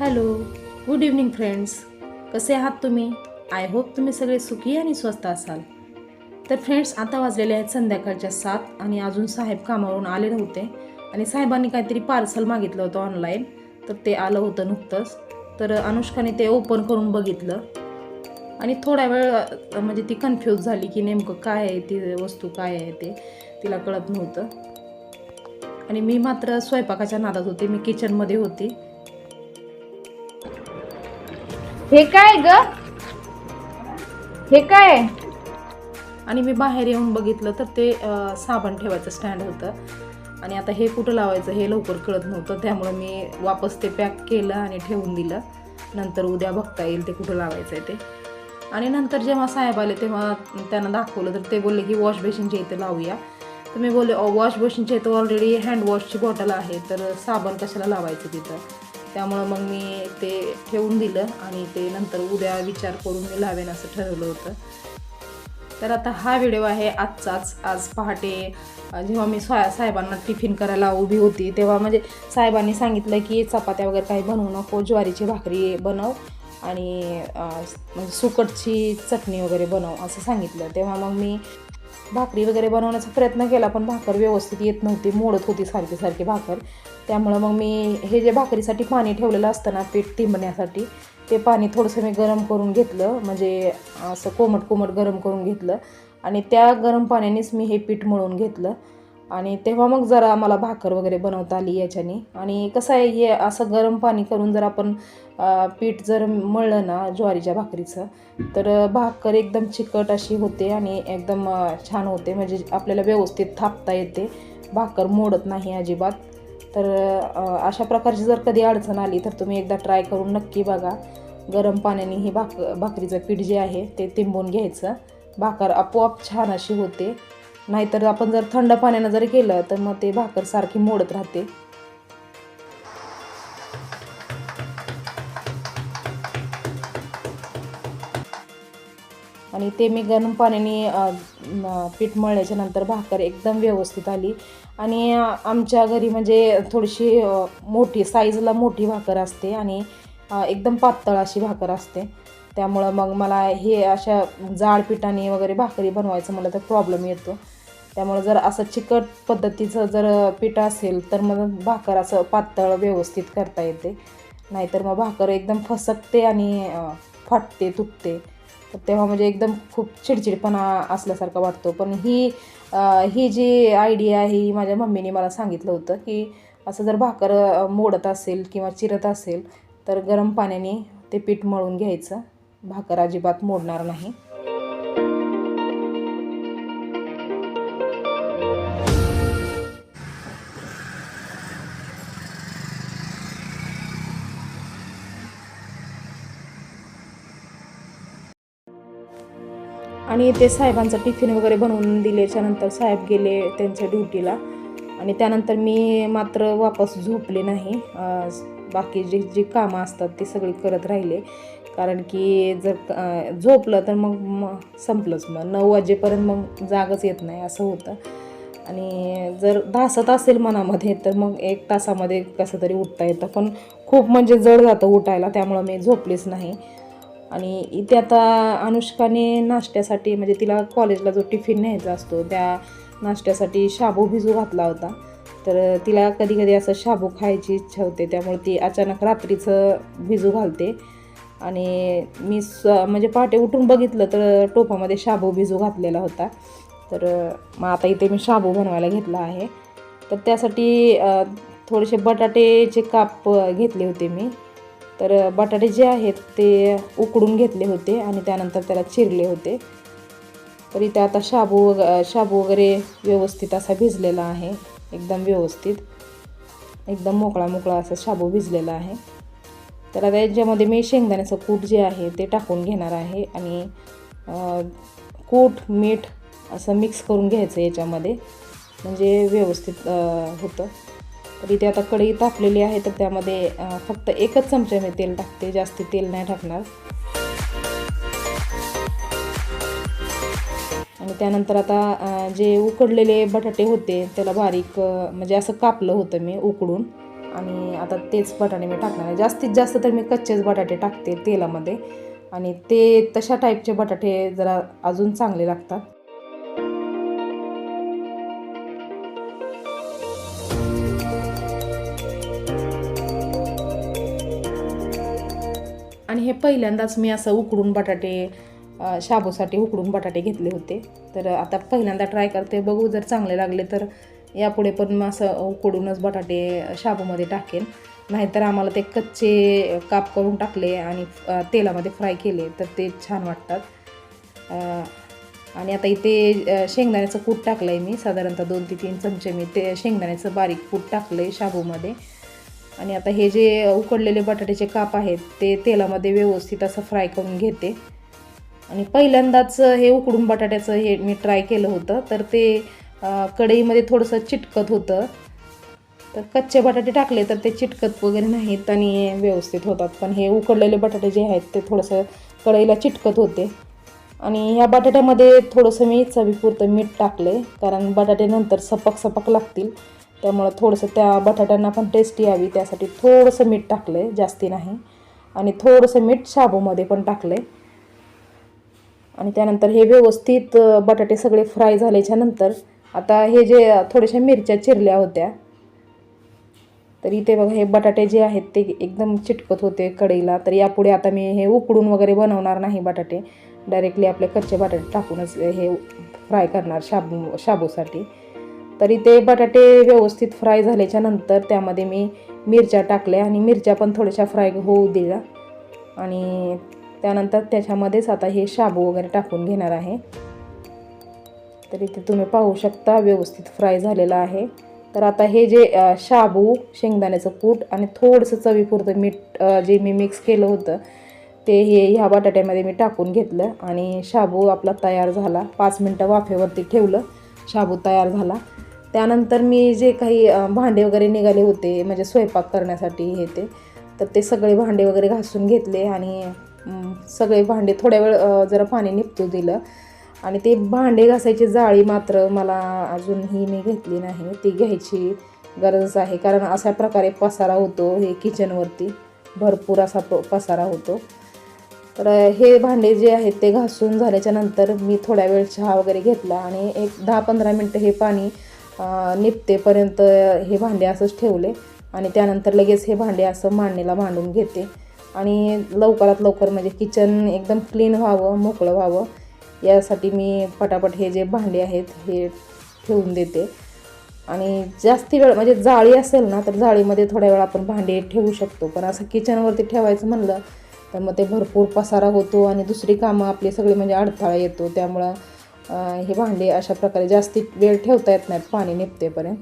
Hello good evening friends कसे आहात तुम्ही? आय होप तुम्ही सगळे सुखी आणि स्वस्त असाल. तर फ्रेंड्स आता वाजलेले आहेत संध्याकाळच्या सात आणि अजून साहेब कामावरून आले नव्हते आणि साहेबांनी काहीतरी पार्सल मागितलं होतं ऑनलाईन तर ते आलं होतं नुकतंच. तर अनुष्काने ते ओपन करून बघितलं. आणि थोडा वेळ म्हणजे ती कन्फ्यूज झाली की नेमकं काय आहे ती वस्तू काय आहे ते तिला कळत नव्हतं. आणि मी मात्र स्वयंपाकाच्या नादात होते. मी किचनमध्ये होती. हे काय ग? हे काय? आणि मी बाहेर येऊन बघितलं तर ते साबण ठेवायचं स्टँड होतं. आणि आता हे कुठं लावायचं हे लवकर कळत नव्हतं. त्यामुळं मी वापस ते पॅक केलं आणि ठेवून दिलं. नंतर उद्या बघता येईल ते कुठं लावायचं आहे ते. आणि नंतर जेव्हा साहेब आले तेव्हा त्यांना दाखवलं तर ते बोलले की वॉश बेसिनच्या इथे लावूया. तर मी बोलले वॉश बेसिनच्या इथं ऑलरेडी हँडवॉशची बॉटल आहे. तर साबण कशाला लावायचं तिथं? त्यामुळं मग मी ते ठेवून दिलं आणि ते नंतर उद्या विचार करून मी लावेन असं ठरवलं होतं. तर आता हा व्हिडिओ आहे आजचाच. आज पहाटे जेव्हा मी स्वा साहेबांना टिफिन करायला उभी होती तेव्हा म्हणजे साहेबांनी सांगितलं की चपात्या वगैरे काही बनवू नको ज्वारीची भाकरी बनव आणि म्हणजे सुकटची चटणी वगैरे बनव असं सांगितलं. तेव्हा मग मी भाकरी वगैरे बनवण्याचा प्रयत्न केला पण भाकर व्यवस्थित येत नव्हती मोडत होती सारखी सारखी भाकर. त्यामुळं मग मी हे जे भाकरीसाठी पाणी ठेवलेलं असतं ना पीठ तिंबण्यासाठी ते पाणी थोडंसं मी गरम करून घेतलं म्हणजे असं कोमट कोमट गरम करून घेतलं. आणि त्या गरम पाण्यानेच मी हे पीठ मळून घेतलं. आणि तेव्हा मग जरा मला भाकर वगैरे बनवता आली याच्याने. आणि कसं आहे हे असं गरम पाणी करून जर आपण पीठ जर मळलं ना ज्वारीच्या भाकरीचं तर भाकर एकदम चिकट अशी होते आणि एकदम छान होते. म्हणजे आपल्याला व्यवस्थित थापता येते. भाकर मोडत नाही अजिबात. तर अशा प्रकारची जर कधी अडचण आली तर तुम्ही एकदा ट्राय करून नक्की बघा. गरम पाण्याने ही भाक भाकरीचं पीठ जे आहे ते तिंबून घ्यायचं. भाकर आपोआप छान अशी होते. नाहीतर आपण जर थंड पाण्यानं जर केलं तर मग ते भाकर सारखी मोडत राहते. आणि ते मी गरम पाण्याने पीठ मळल्याच्या नंतर भाकर एकदम व्यवस्थित आली. आणि आमच्या घरी म्हणजे थोडीशी मोठी साईजला मोठी भाकर असते आणि एकदम पातळ अशी भाकर असते. त्यामुळं मग मला हे अशा जाड पिठाने वगैरे भाकरी बनवायचं मला तर प्रॉब्लेम येतो. त्यामुळं जर असं चिकट पद्धतीचं जर पीठ असेल तर मग भाकर असं पातळ व्यवस्थित करता येते. नाहीतर मग भाकर एकदम फसकते आणि फाटते तुटते. तर तेव्हा म्हणजे एकदम खूप चिडचिडपणा असल्यासारखा वाटतो. पण ही ही जी आयडिया आहे ही माझ्या मम्मीने मला सांगितलं होतं की असं जर भाकर मोडत असेल किंवा चिरत असेल तर गरम पाण्याने ते पीठ मळून घ्यायचं. भाकर अजिबात मोडणार नाही. आणि ते साहेबांचा टिफिन वगैरे बनवून दिल्याच्यानंतर साहेब गेले त्यांच्या ड्युटीला. आणि त्यानंतर मी मात्र वापस झोपले नाही. बाकी जे जी कामं असतात ते सगळी करत राहिले. कारण की जर झोपलं तर मग मग संपलंच मग. नऊ वाजेपर्यंत मग जागच येत नाही असं होतं. आणि जर धासत असेल मनामध्ये तर मग एक तासामध्ये कसं तरी उठता येतं. पण खूप म्हणजे जड जातं उठायला त्यामुळं मी झोपलेच नाही. आणि इथे आता अनुष्काने नाश्त्यासाठी म्हणजे तिला कॉलेजला जो टिफिन न्यायचा असतो त्या नाश्त्यासाठी शाबू भिजू घातला होता. तर तिला कधी कधी असं शाबू खायची इच्छा होते त्यामुळे ती अचानक रात्रीचं भिजू घालते. आणि मी स म्हणजे पहाटे उठून बघितलं तर टोपामध्ये शाबू भिजू घातलेला होता. तर मग आता इथे मी शाबू बनवायला घेतला आहे. तर त्यासाठी थोडेसे बटाटेचे काप घेतले होते मी. तर बटाटे जे आहेत ते उकडून घेतले होते आणि त्यानंतर त्याला चिरले होते. तर इथे आता शाबू वग शाबू वगैरे व्यवस्थित असा भिजलेला आहे. एकदम व्यवस्थित. एकदम मोकळा मोकळा असा शाबू भिजलेला आहे. तर आता याच्यामध्ये मी शेंगदाण्याचं कूट जे आहे ते टाकून घेणार आहे आणि कूट मीठ असं मिक्स करून घ्यायचं याच्यामध्ये. म्हणजे व्यवस्थित होतं. तर इथे आता कढई तापलेली आहे तर त्यामध्ये फक्त एकच चमचा मी तेल टाकते जास्ती तेल नाही टाकणार. आणि त्यानंतर आता जे उकडलेले बटाटे होते त्याला बारीक म्हणजे असं कापलं होतं मी उकडून. आणि आता तेच बटाटे मी टाकणार आहे. जास्तीत जास्त तर मी कच्चेच बटाटे टाकते तेलामध्ये. आणि ते तशा टाईपचे बटाटे जरा अजून चांगले लागतात. हे पहिल्यांदाच मी असं उकडून बटाटे शाबूसाठी उकडून बटाटे घेतले होते. तर आता पहिल्यांदा ट्राय करते. बघू जर चांगले लागले तर यापुढे पण मग असं उकडूनच बटाटे शाबूमध्ये टाकेन. नाहीतर आम्हाला ते कच्चे काप करून टाकले आणि तेलामध्ये फ्राय केले तर ते छान वाटतात. आणि आता इथे शेंगदाण्याचं कूट टाकलं आहे मी. साधारणतः दोन ते तीन चमचे मी ते शेंगदाण्याचं बारीक कूट टाकलं आहे शाबूमध्ये. आणि आता हे जे उकडलेले बटाट्याचे काप आहेत ते तेलामध्ये व्यवस्थित असं फ्राय करून घेते. आणि पहिल्यांदाच हे उकडून बटाट्याचं हे मी ट्राय केलं होतं तर ते कढईमध्ये थोडंसं चिटकत होतं. तर कच्चे बटाटे टाकले तर ते चिटकत वगैरे नाहीत आणि व्यवस्थित होतात. पण हे उकडलेले बटाटे जे आहेत ते थोडंसं कढईला चिटकत होते. आणि ह्या बटाट्यामध्ये थोडंसं मी चवीपुरतं मीठ टाकले कारण बटाटे नंतर सपक सपक लागतील. त्यामुळं थोडंसं त्या बटाट्यांना पण टेस्टी यावी. त्यासाठी थोडंसं मीठ टाकलं आहे जास्ती नाही. आणि थोडंसं मीठ शाबूमध्ये पण टाकलं आहे आणि त्यानंतर हे व्यवस्थित बटाटे सगळे फ्राय झाल्याच्यानंतर आता हे जे थोड्याशा मिरच्या चिरल्या होत्या तर इथे बघा हे बटाटे जे आहेत ते एकदम चिटकत होते कढईला. तर यापुढे आता मी हे उकडून वगैरे बनवणार नाही बटाटे. डायरेक्टली आपले कच्चे बटाटे टाकूनच हे फ्राय करणार शाबू शाबूसाठी. तरी ते बटाटे व्यवस्थित फ्राय झाल्याच्यानंतर त्यामध्ये मी मिरच्या टाकल्या आणि मिरच्या पण थोड्याशा फ्राय होऊ दिल्या. आणि त्यानंतर त्याच्यामध्येच आता हे शाबू वगैरे टाकून घेणार आहे. तर इथे तुम्ही पाहू शकता व्यवस्थित फ्राय झालेलं आहे. तर आता हे जे शाबू शेंगदाण्याचं कूट आणि थोडंसं चवीपुरतं मीठ जे मी मिक्स केलं होतं ते हे ह्या बटाट्यामध्ये मी टाकून घेतलं आणि शाबू आपला तयार झाला. पाच मिनटं वाफेवरती ठेवलं. शाबू तयार झाला. त्यानंतर मी जे काही भांडे वगैरे निघाले होते म्हणजे स्वयंपाक करण्यासाठी हे ते तर ते सगळे भांडे वगैरे घासून घेतले आणि सगळे भांडे थोड्या वेळ जरा पाणी निपटू दिलं. आणि ते भांडे घासायची जाळी मात्र मला अजूनही मी घेतली नाही. ती घ्यायची गरज आहे. कारण अशा प्रकारे पसारा होतो हे किचनवरती. भरपूर असा प पसारा होतो. तर हे भांडे जे आहेत ते घासून झाल्याच्यानंतर मी थोड्या वेळ चहा वगैरे घेतला आणि एक दहा पंधरा मिनटं हे पाणी निपतेपर्यंत हे भांडे असंच ठेवले आणि त्यानंतर लगेच हे भांडे असं मांडणीला मांडून घेते. आणि लवकरात लवकर म्हणजे किचन एकदम क्लीन व्हावं मोकळं व्हावं यासाठी मी पटापट हे जे भांडे आहेत हे ठेवून देते. आणि जास्ती वेळ म्हणजे जाळी असेल ना तर जाळीमध्ये थोड्या वेळ आपण भांडे ठेवू शकतो. पण असं किचनवरती ठेवायचं म्हणलं तर मग ते भरपूर पसारा होतो आणि दुसरी कामं आपली सगळी म्हणजे अडथळा येतो. त्यामुळं हे भांडे अशा प्रकारे जास्ती वेळ ठेवता येत नाहीत पाणी निपतेपर्यंत.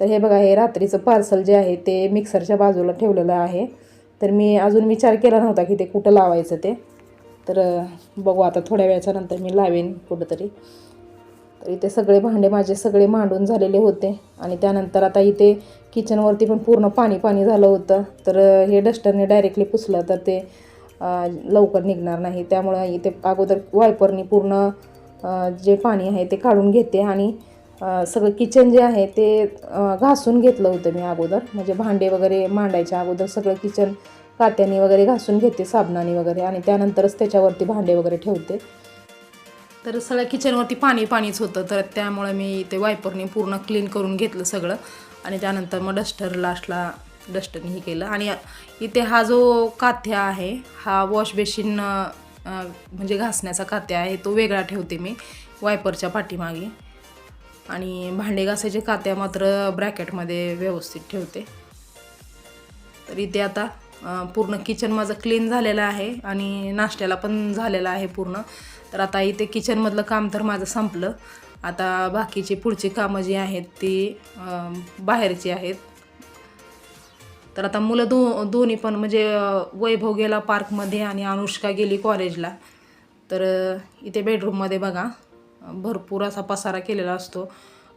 तर हे बघा हे रात्रीचं पार्सल जे आहे ते मिक्सरच्या बाजूला ठेवलेलं आहे. तर मी अजून विचार केला नव्हता की ते कुठं लावायचं ते. तर बघू आता थोड्या वेळाच्या नंतर मी लावेन कुठंतरी. तर इथे सगळे भांडे माझे सगळे मांडून झालेले होते. आणि त्यानंतर आता इथे किचनवरती पण पूर्ण पाणी पाणी झालं होतं. तर हे डस्टरने डायरेक्टली पुसलं तर ते लवकर निघणार नाही. त्यामुळं इथे अगोदर वायपरनी पूर्ण जे पाणी आहे ते काढून घेते आणि सगळं किचन जे आहे ते घासून घेतलं होतं मी अगोदर. म्हणजे भांडे वगैरे मांडायच्या अगोदर सगळं किचन कात्याने वगैरे घासून घेते साबणाने वगैरे आणि त्यानंतरच त्याच्यावरती भांडे वगैरे ठेवते. तर सगळ्या किचनवरती पाणी पाणीच होतं तर त्यामुळे मी ते वायपरने पूर्ण क्लीन करून घेतलं सगळं. आणि त्यानंतर मग डस्टर लास्टला डस्टरने हे केलं. आणि इथे हा जो काथ्या आहे हा वॉश बेसिन म्हणजे घासण्याचा कात्या आहे तो वेगळा ठेवते मी वायपरच्या पाठीमागे. आणि भांडे घासायचे कात्या मात्र ब्रॅकेटमध्ये व्यवस्थित ठेवते. तर इथे आता पूर्ण किचन माझं क्लीन झालेलं आहे आणि नाश्त्याला पण झालेलं आहे पूर्ण. तर आता इथे किचनमधलं काम तर माझं संपलं. आता बाकीची पुढची कामं जी आहेत ती बाहेरची आहेत. तर आता मुलं दो दोन्ही पण म्हणजे वैभव गेला पार्कमध्ये आणि अनुष्का गेली कॉलेजला. तर इथे बेडरूममध्ये बघा भरपूर असा पसारा केलेला असतो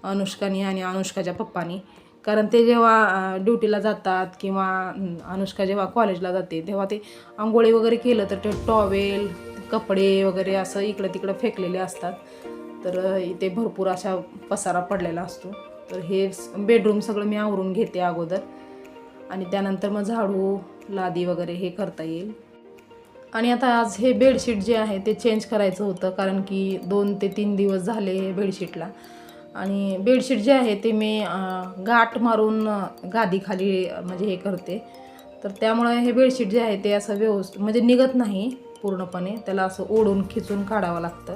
अनुष्कानी आणि अनुष्काच्या पप्पानी. कारण ते जेव्हा ड्युटीला जातात किंवा अनुष्का जेव्हा कॉलेजला जाते तेव्हा ते आंघोळी वगैरे केलं तर ते टॉवेल कपडे वगैरे असं इकडं तिकडं फेकलेले असतात. तर इथे भरपूर अशा पसारा पडलेला असतो. तर हे बेडरूम सगळं मी आवरून घेते अगोदर. आणि त्यानंतर मग झाडू लादी वगैरे हे करता येईल. आणि आता आज हे बेडशीट जे आहे ते चेंज करायचं होतं कारण की दोन ते तीन दिवस झाले हे बेडशीटला. आणि बेडशीट जे आहे ते मी गाठ मारून गादीखाली म्हणजे हे करते. तर त्यामुळे हे बेडशीट जे आहे ते असं व्यवस्थित म्हणजे निघत नाही पूर्णपणे. त्याला असं ओढून खिचून काढावं लागतं.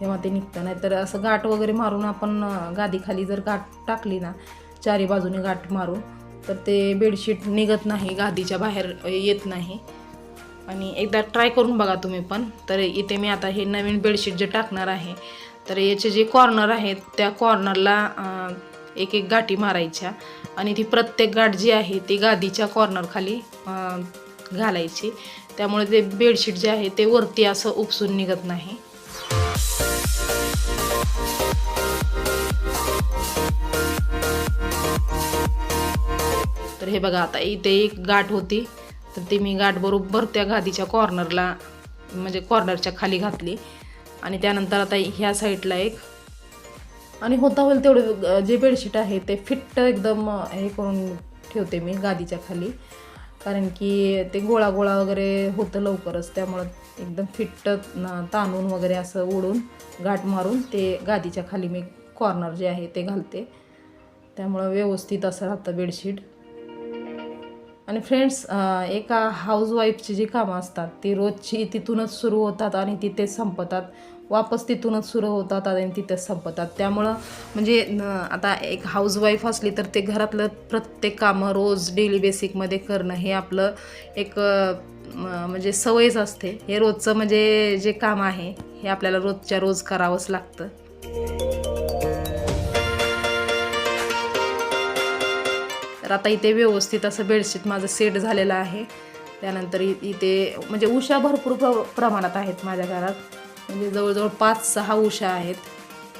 तेव्हा ते निघतं. नाही तर असं गाठ वगैरे मारून आपण गादीखाली जर गाठ टाकली ना चारी बाजूने गाठ मारून तर ते बेडशीट निघत नाही गादीच्या बाहेर येत नाही. आणि एकदा ट्राय करून बघा तुम्ही पण. तर इथे मी आता हे नवीन बेडशीट जे टाकणार आहे तर याचे जे कॉर्नर आहेत त्या कॉर्नरला एक एक गाठी मारायच्या. आणि ती प्रत्येक गाठ जी आहे ती गादीच्या कॉर्नरखाली घालायची. त्यामुळे ते बेडशीट जे आहे ते वरती असं उपसून निघत नाही. हे बघा आता इथे एक गाठ होती. तर ती मी गाठ बरोबर त्या गादीच्या कॉर्नरला म्हणजे कॉर्नरच्या खाली घातली. आणि त्यानंतर आता ह्या साईडला एक आणि होता होईल तेवढे जे बेडशीट आहे ते फिट्ट एकदम हे करून ठेवते मी गादीच्या खाली. कारण की ते गोळा गोळा वगैरे होतं लवकरच त्यामुळं एकदम फिट्ट ताणून वगैरे असं ओढून गाठ मारून ते गादीच्या खाली मी कॉर्नर जे आहे ते घालते. त्यामुळं व्यवस्थित असं राहतं बेडशीट. आणि फ्रेंड्स एका हाऊसवाईफची जी कामं असतात ती रोजची तिथूनच सुरू होतात आणि तिथेच संपतात. वापस तिथूनच सुरू होतात आणि तिथेच संपतात. त्यामुळं म्हणजे न- आता एक हाऊसवाईफ असली तर ते घरातलं प्रत्येक कामं रोज डेली बेसिकमध्ये करणं हे आपलं एक म्हणजे सवयच असते. हे रोजचं म्हणजे जे काम आहे हे आपल्याला रोजच्या रोज करावंच लागतं. तर आता इथे व्यवस्थित असं बेडशीट माझं सेट झालेलं आहे. त्यानंतर इ- इथे म्हणजे उषा भरपूर प्र प्रमाणात आहेत माझ्या घरात. म्हणजे जवळजवळ पाच सहा उषा आहेत.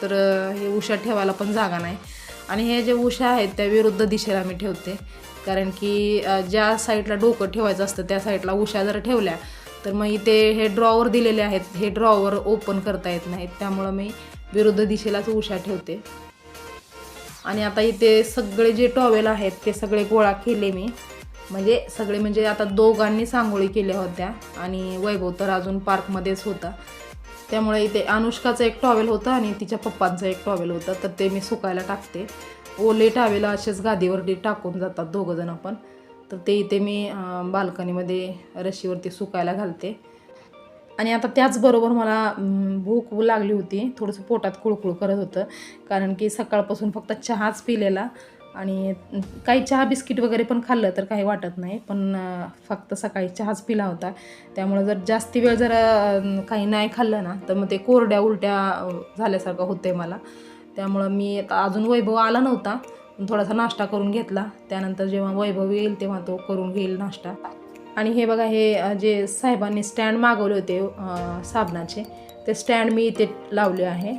तर हे उषा ठेवायला पण जागा नाही. आणि हे जे उषा आहेत त्या विरुद्ध दिशेला मी ठेवते. कारण की ज्या साईडला डोकं ठेवायचं असतं त्या साईडला उषा जर ठेवल्या तर मग इथे हे ड्रॉवर दिलेले आहेत. हे ड्रॉवर ओपन करता येत नाहीत. त्यामुळं मी विरुद्ध दिशेलाच उषा ठेवते. आणि आता इथे सगळे जे टॉवेल आहेत ते सगळे गोळा केले मी. म्हणजे सगळे म्हणजे आता दोघांनी सांगोळी केल्या होत्या आणि वैभव तर अजून पार्कमध्येच होता. त्यामुळे इथे अनुष्काचं एक टॉवेल होतं आणि तिच्या पप्पांचं एक टॉवेल होतं तर ते मी सुकायला टाकते. ओले टॉवेला असेच गादीवरती टाकून जातात दोघंजणं पण. तर ते इथे मी बाल्कनीमध्ये रशीवरती सुकायला घालते. आणि आता त्याचबरोबर मला भूक लागली होती. थोडंसं पोटात कुळकुळ करत होतं. कारण की सकाळपासून फक्त चहाच पिलेला. आणि काही चहा बिस्किट वगैरे पण खाल्लं तर काही वाटत नाही. पण फक्त सकाळी चहाच पिला होता. त्यामुळं जर जास्ती वेळ जर काही नाही खाल्लं ना तर मग ते कोरड्या उलट्या झाल्यासारखं होते मला. त्यामुळं मी आता अजून वैभव आला नव्हता. थोडासा नाश्ता करून घेतला. त्यानंतर जेव्हा वैभव येईल तेव्हा तो करून घेईल नाश्ता. आणि हे बघा हे जे साहेबांनी स्टँड मागवले होते साबणाचे ते स्टँड मी इथे लावले आहे.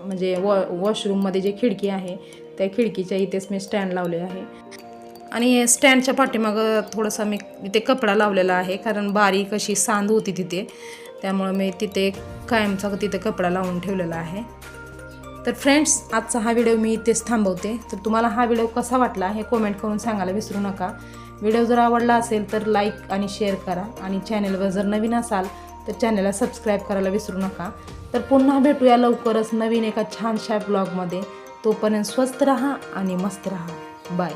म्हणजे वॉ वॉशरूममध्ये जे खिडकी आहे त्या खिडकीच्या इथेच मी स्टँड लावले आहे. आणि स्टँडच्या पाठीमागं थोडासा मी इथे कपडा लावलेला आहे कारण बारीक अशी सांद होती तिथे. त्यामुळं मी तिथे कायमचा तिथे कपडा लावून ठेवलेला आहे. तर फ्रेंड्स आजचा हा व्हिडिओ मी इथेच थांबवते. तर तुम्हाला हा व्हिडिओ कसा वाटला हे कॉमेंट करून सांगायला विसरू नका. व्हिडिओ जर आवडला असेल तर लाईक आणि शेअर करा. आणि चॅनलवर जर नवीन असाल तर चॅनलला सबस्क्राईब करायला विसरू नका. तर पुन्हा भेटूया लवकरच नवीन एका छानशा ब्लॉगमध्ये तोपर्यंत स्वस्त रहा आणि मस्त रहा. बाय